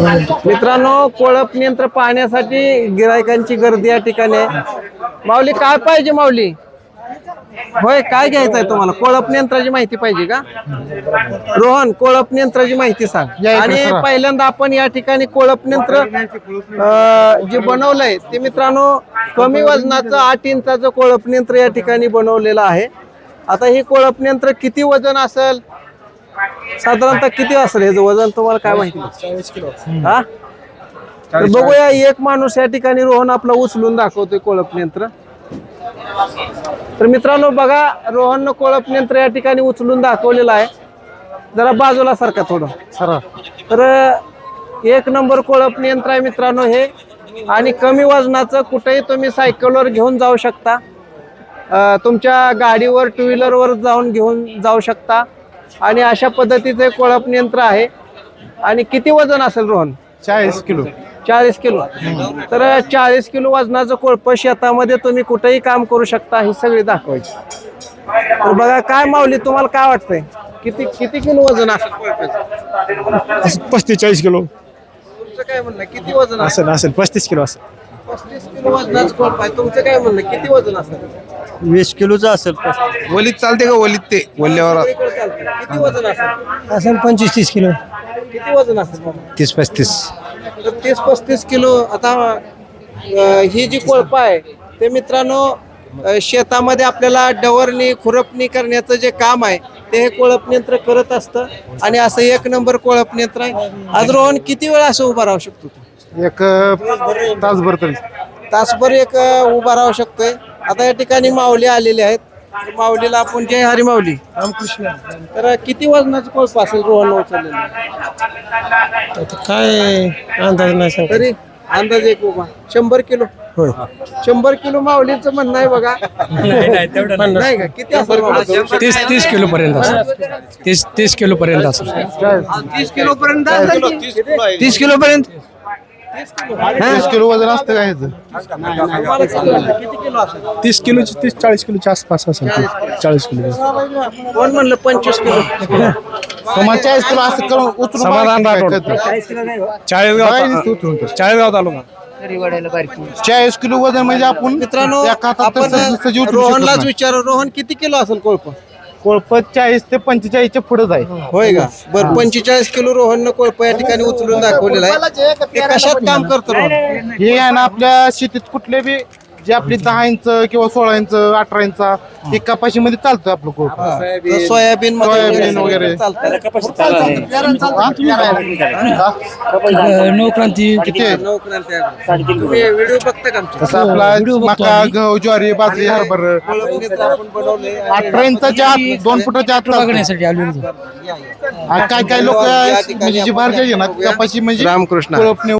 मित्रांनो कोळप यंत्र पाहण्यासाठी गिरायकांची गर्दी या ठिकाणी आहे. माऊली काय पाहिजे माऊली? होय काय घ्यायचंय तुम्हाला? कोळप यंत्राची माहिती पाहिजे का? रोहन कोळप यंत्राची माहिती सांग. आणि पहिल्यांदा आपण या ठिकाणी कोळप यंत्र अं, जे बनवलंय ते मित्रांनो कमी वजनाचं आठ इंचाचं कोळप यंत्र या ठिकाणी बनवलेलं आहे. आता हे कोळप यंत्र किती वजन असेल? साधारणतः किती असेल? याचं वजन तुम्हाला काय माहिती? हा? तर बघूया एक माणूस या ठिकाणी रोहन आपला उचलून दाखवतोय कोळप यंत्र. तर मित्रांनो बघा रोहन कोळप यंत्र या ठिकाणी उचलून दाखवलेलं आहे. जरा बाजूला सारखा थोडं. सर. तर एक नंबर कोळप यंत्र आहे मित्रांनो हे. आणि कमी वजनाचं कुठेही तुम्ही सायकलवर घेऊन जाऊ शकता. तुमच्या गाडीवर टू व्हीलरवर जाऊन घेऊन जाऊ शकता. आणि अशा पद्धतीचं एक कोळप यंत्र आहे. आणि किती वजन असेल रोहन? चाळीस किलो. चाळीस किलो. तर चाळीस किलो वजनाचं कोळप शेतामध्ये तुम्ही कुठेही काम करू शकता ही सगळी दाखवायची. तर बघा काय माऊली तुम्हाला काय वाटतंय? किती किती किलो वजन असेल कोळपाचं पस्तीस चाळीस किलो. तुमचं काय म्हणणं? किती वजन असेल? असेल पस्तीस किलो असेल. पस्तीस वजनाचं कोळप आहे तुमचं काय म्हणणं? किती वजन असेल? वीस किलोचं असेल वलीत चालते का वलीत ते? वल्ल्यावर सगळीकडे चालतं. किती वजन असेल? असेल पंचवीस तीस किलो. किती वजन असेल? बाबा? तीस पस्तीस. तर तीस पस्तीस किलो. आता अं, ही जी कोळप आहे ते मित्रांनो अं, शेतामध्ये आपल्याला डवरणी खुरपणी करण्याचं जे काम आहे ते हे कोळप यंत्र करत असतं. आणि असं एक नंबर कोळप यंत्र आहे. आज रोहन किती वेळ असं उभा राहू शकतो तू? एक तासभर तरी. तासभर एक उभा राहू शकतोय. आता या ठिकाणी माऊली आलेले आहेत. माऊलीला आपण जय हरी माऊली. रामकृष्ण. तर किती वजनाचं कोळप असेल रोहन उचललेलं? काय अंदाज नाही सांग तरी अंदाज एक उभा. शंभर किलो. शंभर किलो माऊलीचं म्हणणं आहे बघा. नाही का? किती असेल? तीस तीस किलो पर्यंत असेल. तीस तीस किलो पर्यंत असेल. तीस किलो पर्यंत तीस किलो पर्यंत? तीस किलो वज़न असतं काय ह्याचं? किती किलो असेल तीस किलोची तीस चाळीस किलोच्या आसपास असेल चाळीस किलो. कोण म्हणलं पंचवीस किलो? तुम्हाला चाळीस किलो असं करून उतरून समाधान काय राठोड. चाळीसगाव उतरून तर? चाळीसगाव तालुका. चाळीस किलो वज़न म्हणजे आपण मित्रांनो आपण रोहनलाच. विचारू. रोहन किती किलो असेल कोळप? कोळपत चाळीस ते पंचेचाळीसच्या पुढेच आहे. होय का? बर पंचेचाळीस किलो रोहन कोळप या ठिकाणी उचलून दाखवलेला आहे. ते कशात काम करतो रोहन? हे आहे ना आपल्या शेतीत कुठले बी जे आपली दहा इंच किंवा सोळा इंच अठरा इंचा हे कपाशीमध्ये चालतं आपलं तर सोयाबीन मध्ये सोयाबीन वगैरे. चालतं नौक्रांती किती आहे? नोकरांचे आहे. तुम्ही व्हिडिओ बघता का आमचे? तसं आपला मका गहू ज्वारी बाजरी हरभर. आपण अठरा इंचाच्या आत दोन फुटाच्या आत चालतं. बघण्यासाठी होतो. काय काय लोक म्हणजे जी बाहेर ना कपाशी म्हणजे रामकृष्ण. कोळपणे